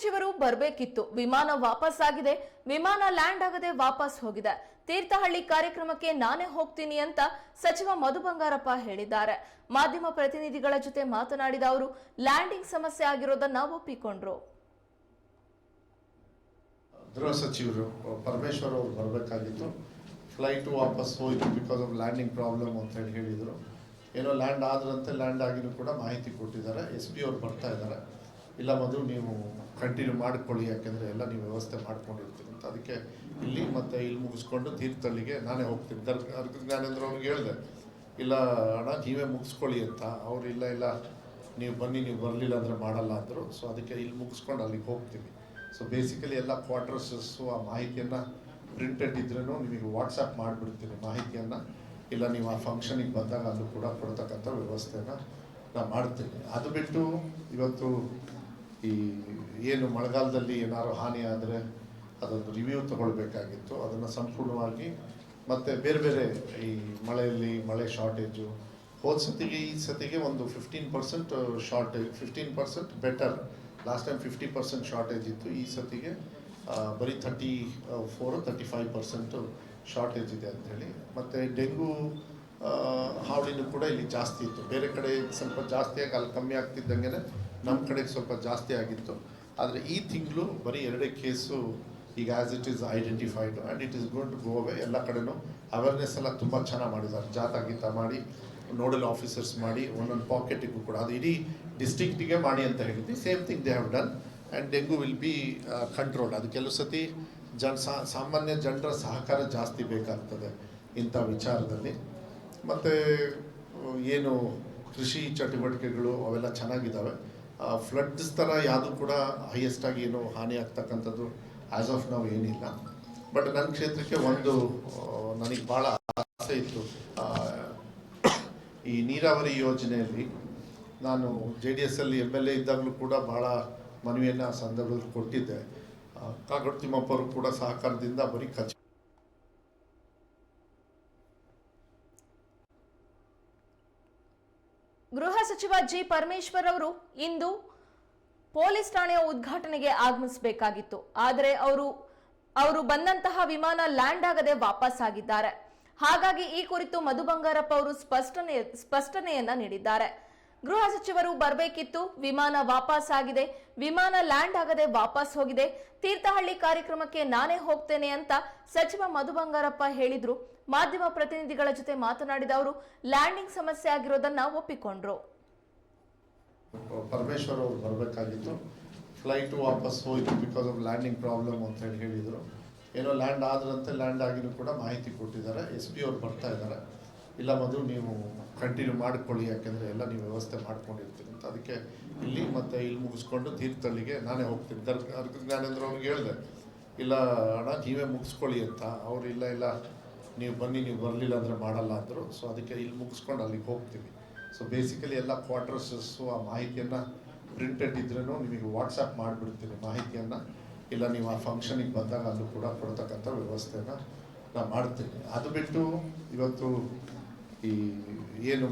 ಸಚಿವರು ಬರಬೇಕಿತ್ತು. ವಿಮಾನ ವಾಪಸ್ ಆಗಿದೆ. ವಿಮಾನ ಲ್ಯಾಂಡ್ ಆಗದೆ ವಾಪಸ್ ಹೋಗಿದೆ. ತೀರ್ಥಹಳ್ಳಿ ಕಾರ್ಯಕ್ರಮಕ್ಕೆ ನಾನೇ ಹೋಗ್ತೀನಿ ಅಂತ ಸಚಿವ ಮಧು ಬಂಗಾರಪ್ಪ ಹೇಳಿದ್ದಾರೆ. ಮಾಧ್ಯಮ ಪ್ರತಿನಿಧಿಗಳ ಜೊತೆ ಮಾತನಾಡಿದ ಅವರು, ಲ್ಯಾಂಡಿಂಗ್ ಸಮಸ್ಯೆ ಆಗಿರೋದನ್ನ ಒಪ್ಪಿಕೊಂಡ್ರು. ಗೃಹ ಸಚಿವರು, ಪರಮೇಶ್ವರ್ ಅವರು ಬರಬೇಕಾಗಿತ್ತು. ಫ್ಲೈಟ್ ವಾಪಸ್ ಹೋಯಿತು ಬಿಕಾಸ್ ಆಫ್ ಲ್ಯಾಂಡಿಂಗ್ ಪ್ರಾಬ್ಲಮ್ ಅಂತ ಹೇಳಿ ಹೇಳಿದರು. ಏನೋ ಲ್ಯಾಂಡ್ ಆದ್ರಂತೆ ಲ್ಯಾಂಡ್ ಆಗಿನೂ ಕೂಡ ಮಾಹಿತಿ ಕೊಟ್ಟಿದ್ದಾರೆ. ಎಸ್ ಪಿ ಅವ್ರು ಬರ್ತಾ ಇದ್ದಾರೆ. ಇಲ್ಲ ಮೊದಲು ನೀವು ಕಂಟಿನ್ಯೂ ಮಾಡ್ಕೊಳ್ಳಿ, ಯಾಕೆಂದರೆ ಎಲ್ಲ ನೀವು ವ್ಯವಸ್ಥೆ ಮಾಡ್ಕೊಂಡಿರ್ತೀರಿ ಅಂತ. ಅದಕ್ಕೆ ಇಲ್ಲಿ ಮತ್ತು ಇಲ್ಲಿ ಮುಗಿಸ್ಕೊಂಡು ತೀರ್ಥಳ್ಳಿಗೆ ನಾನೇ ಹೋಗ್ತೀನಿ. ದರ್ ಜ್ಞಾನೇಂದ್ರ ಅವ್ರಿಗೆ ಹೇಳಿದೆ, ಇಲ್ಲ ಅಣ್ಣ, ನೀವೇ ಮುಗಿಸ್ಕೊಳ್ಳಿ ಅಂತ. ಅವ್ರು, ಇಲ್ಲ ಇಲ್ಲ, ನೀವು ಬನ್ನಿ, ನೀವು ಬರಲಿಲ್ಲ ಅಂದರೆ ಮಾಡಲ್ಲ ಅಂದರು. ಸೊ ಅದಕ್ಕೆ ಇಲ್ಲಿ ಮುಗಿಸ್ಕೊಂಡು ಅಲ್ಲಿಗೆ ಹೋಗ್ತೀವಿ ಸೊ ಬೇಸಿಕಲಿ ಎಲ್ಲ ಕ್ವಾರ್ಟರ್ಸಸ್ಸು ಆ ಮಾಹಿತಿಯನ್ನು ಪ್ರಿಂಟೆಡ್ ಇದ್ರೂ ನಿಮಗೆ ವಾಟ್ಸಪ್ ಮಾಡಿಬಿಡ್ತೀನಿ ಮಾಹಿತಿಯನ್ನು. ಇಲ್ಲ, ನೀವು ಆ ಫಂಕ್ಷನಿಗೆ ಬಂದಾಗ ಅಲ್ಲೂ ಕೂಡ ಕೊಡ್ತಕ್ಕಂಥ ವ್ಯವಸ್ಥೆನ ನಾನು ಮಾಡ್ತೀನಿ. ಅದು ಬಿಟ್ಟು ಇವತ್ತು ಈ ಏನು ಮಳೆಗಾಲದಲ್ಲಿ ಏನಾದ್ರು ಹಾನಿ ಆದರೆ ಅದೊಂದು ರಿವ್ಯೂ ತಗೊಳ್ಬೇಕಾಗಿತ್ತು. ಅದನ್ನು ಸಂಪೂರ್ಣವಾಗಿ ಮತ್ತು ಬೇರೆ ಬೇರೆ ಈ ಮಳೆಯಲ್ಲಿ ಮಳೆ ಶಾರ್ಟೇಜು ಹೋದ ಸತಿಗೆ, ಈ ಸತಿಗೆ ಒಂದು fifteen percent shortage fifteen percent better last time fifty percent shortage ಇತ್ತು, ಈ ಸತಿಗೆ ಬರೀ thirty four thirty five percent shortage ಇದೆ ಅಂಥೇಳಿ ಮತ್ತು ಡೆಂಗು ಹಾವಳಿನೂ ಕೂಡ ಇಲ್ಲಿ ಜಾಸ್ತಿ ಇತ್ತು. ಬೇರೆ ಕಡೆ ಸ್ವಲ್ಪ ಜಾಸ್ತಿಯಾಗಿ ಅಲ್ಲಿ ಕಮ್ಮಿ ಆಗ್ತಿದ್ದಂಗೆ ನಮ್ಮ ಕಡೆಗೆ ಸ್ವಲ್ಪ ಜಾಸ್ತಿ ಆಗಿತ್ತು. ಆದರೆ ಈ ತಿಂಗಳು ಬರೀ ಎರಡೇ ಕೇಸು ಈಗ as it is identified and it is to go away ಎಲ್ಲ ಕಡೆನೂ ಅವೇರ್ನೆಸ್ ಎಲ್ಲ ತುಂಬ ಚೆನ್ನಾಗಿ ಮಾಡಿದ್ದಾರೆ. ಜಾತಾ ಗೀತ ಮಾಡಿ, ನೋಡಲ್ ಆಫೀಸರ್ಸ್ ಮಾಡಿ, ಒಂದೊಂದು ಪಾಕೆಟಿಗೂ ಕೂಡ. ಅದು ಇಡೀ ಡಿಸ್ಟಿಕ್ಟಿಗೆ ಮಾಡಿ ಅಂತ ಹೇಳಿದ್ವಿ same thing they have done and dengue will be controlled ಅದು ಕೆಲವು ಸತಿ ಜನ ಸಾಮಾನ್ಯ ಜನರ ಸಹಕಾರ ಜಾಸ್ತಿ ಬೇಕಾಗ್ತದೆ ಇಂಥ ವಿಚಾರದಲ್ಲಿ. ಮತ್ತು, ಏನು ಕೃಷಿ ಚಟುವಟಿಕೆಗಳು ಅವೆಲ್ಲ ಚೆನ್ನಾಗಿದ್ದಾವೆ. ಫ್ಲಡ್ಸ್ ಥರ ಯಾವುದು ಕೂಡ ಹೈಯೆಸ್ಟ್ ಆಗಿ ಏನು ಹಾನಿ ಆಗ್ತಕ್ಕಂಥದ್ದು ಆ್ಯಸ್ ಆಫ್ ನಾವು ಏನಿಲ್ಲ. ಬಟ್ ನನ್ನ ಕ್ಷೇತ್ರಕ್ಕೆ ಒಂದು ನನಗೆ ಭಾಳ ಆಸೆ ಇತ್ತು. ಈ ನೀರಾವರಿ ಯೋಜನೆಯಲ್ಲಿ ನಾನು ಜೆ ಡಿ ಎಸ್ ಅಲ್ಲಿ ಎಂ ಎಲ್ ಎ ಇದ್ದಾಗಲೂ ಕೂಡ ಭಾಳ ಮನವಿಯನ್ನು ಸಂದರ್ಭದಲ್ಲಿ ಕೊಟ್ಟಿದ್ದೆ. ಕಾಗೋಡು ತಿಮ್ಮಪ್ಪ ಕೂಡ ಸಹಕಾರದಿಂದ ಬರೀ ಕಚ್ ಗೃಹ ಸಚಿವ ಜಿ ಪರಮೇಶ್ವರ್ ಅವರು ಇಂದು ಪೊಲೀಸ್ ಠಾಣೆಯ ಉದ್ಘಾಟನೆಗೆ ಆಗಮಿಸಬೇಕಾಗಿತ್ತು. ಆದರೆ ಅವರು ಅವರು ಬಂದಂತಹ ವಿಮಾನ ಲ್ಯಾಂಡ್ ಆಗದೆ ವಾಪಸ್ ಆಗಿದ್ದಾರೆ. ಹಾಗಾಗಿ ಈ ಕುರಿತು ಮಧು ಬಂಗಾರಪ್ಪ ಅವರು ಸ್ಪಷ್ಟನೆ, ಸ್ಪಷ್ಟನೆಯನ್ನ ನೀಡಿದ್ದಾರೆ. ಗೃಹ ಸಚಿವರು ಬರಬೇಕಿತ್ತು, ವಿಮಾನ ವಾಪಸ್ ಆಗಿದೆ, ವಿಮಾನ ಲ್ಯಾಂಡ್ ಆಗದೆ ವಾಪಸ್ ಹೋಗಿದೆ, ತೀರ್ಥಹಳ್ಳಿ ಕಾರ್ಯಕ್ರಮಕ್ಕೆ ನಾನೇ ಹೋಗ್ತೇನೆ ಅಂತ ಸಚಿವ ಮಧು ಬಂಗಾರಪ್ಪ ಹೇಳಿದ್ರು. ಮಾಧ್ಯಮ ಪ್ರತಿನಿಧಿಗಳ ಜೊತೆ ಮಾತನಾಡಿದ ಅವರು, ಲ್ಯಾಂಡಿಂಗ್ ಸಮಸ್ಯೆ ಆಗಿರೋದನ್ನ ಒಪ್ಪಿಕೊಂಡ್ರು. ಪರಮೇಶ್ವರ್ ಅವರು ಬರಬೇಕಾಗಿತ್ತು. ಫ್ಲೈಟ್ ವಾಪಸ್ ಹೋಯಿತು ಬಿಕಾಸ್ ಆಫ್ ಲ್ಯಾಂಡಿಂಗ್ ಪ್ರಾಬ್ಲಮ್ ಅಂತ ಹೇಳಿ ಹೇಳಿದರು. ಏನೋ ಲ್ಯಾಂಡ್ ಆದ್ರಂತೆ ಲ್ಯಾಂಡ್ ಆಗಿನೂ ಕೂಡ ಮಾಹಿತಿ ಕೊಟ್ಟಿದ್ದಾರೆ. ಎಸ್ ಪಿ ಅವ್ರು ಬರ್ತಾ ಇದ್ದಾರೆ. ಇಲ್ಲ ಮೊದಲು ನೀವು ಕಂಟಿನ್ಯೂ ಮಾಡ್ಕೊಳ್ಳಿ, ಯಾಕೆಂದರೆ ಎಲ್ಲ ನೀವು ವ್ಯವಸ್ಥೆ ಮಾಡ್ಕೊಂಡಿರ್ತೀನಿ ಅಂತ ಅದಕ್ಕೆ ಇಲ್ಲಿ ಮತ್ತು ಇಲ್ಲಿ ಮುಗಿಸ್ಕೊಂಡು ತೀರ್ಥಳ್ಳಿಗೆ ನಾನೇ ಹೋಗ್ತೀನಿ. ದರ್ ಜ್ಞಾನೇಂದ್ರ ಅವ್ರಿಗೆ ಹೇಳಿದೆ, ಇಲ್ಲ ಅಣ್ಣ, ನೀವೇ ಮುಗಿಸ್ಕೊಳ್ಳಿ ಅಂತ. ಅವ್ರು, ಇಲ್ಲ ಇಲ್ಲ, ನೀವು ಬನ್ನಿ, ನೀವು ಬರಲಿಲ್ಲ ಅಂದರೆ ಮಾಡಲ್ಲ ಅಂದರು. ಸೊ ಅದಕ್ಕೆ ಇಲ್ಲಿ ಮುಗಿಸ್ಕೊಂಡು ಅಲ್ಲಿಗೆ ಹೋಗ್ತೀವಿ. ಸೊ ಬೇಸಿಕಲಿ ಎಲ್ಲ ಕ್ವಾರ್ಟರ್ಸಸ್ಸು ಆ ಮಾಹಿತಿಯನ್ನು ಪ್ರಿಂಟೆಡ್ ಇದ್ರೂ ನಿಮಗೆ ವಾಟ್ಸಪ್ ಮಾಡಿಬಿಡ್ತೀನಿ ಮಾಹಿತಿಯನ್ನು. ಇಲ್ಲ, ನೀವು ಆ ಫಂಕ್ಷನಿಗೆ ಬಂದಾಗ ಅಲ್ಲೂ ಕೂಡ ಕೊಡ್ತಕ್ಕಂಥ ವ್ಯವಸ್ಥೆನ ನಾನು ಮಾಡ್ತೀನಿ. ಅದು ಬಿಟ್ಟು ಇವತ್ತು ಈ ಏನು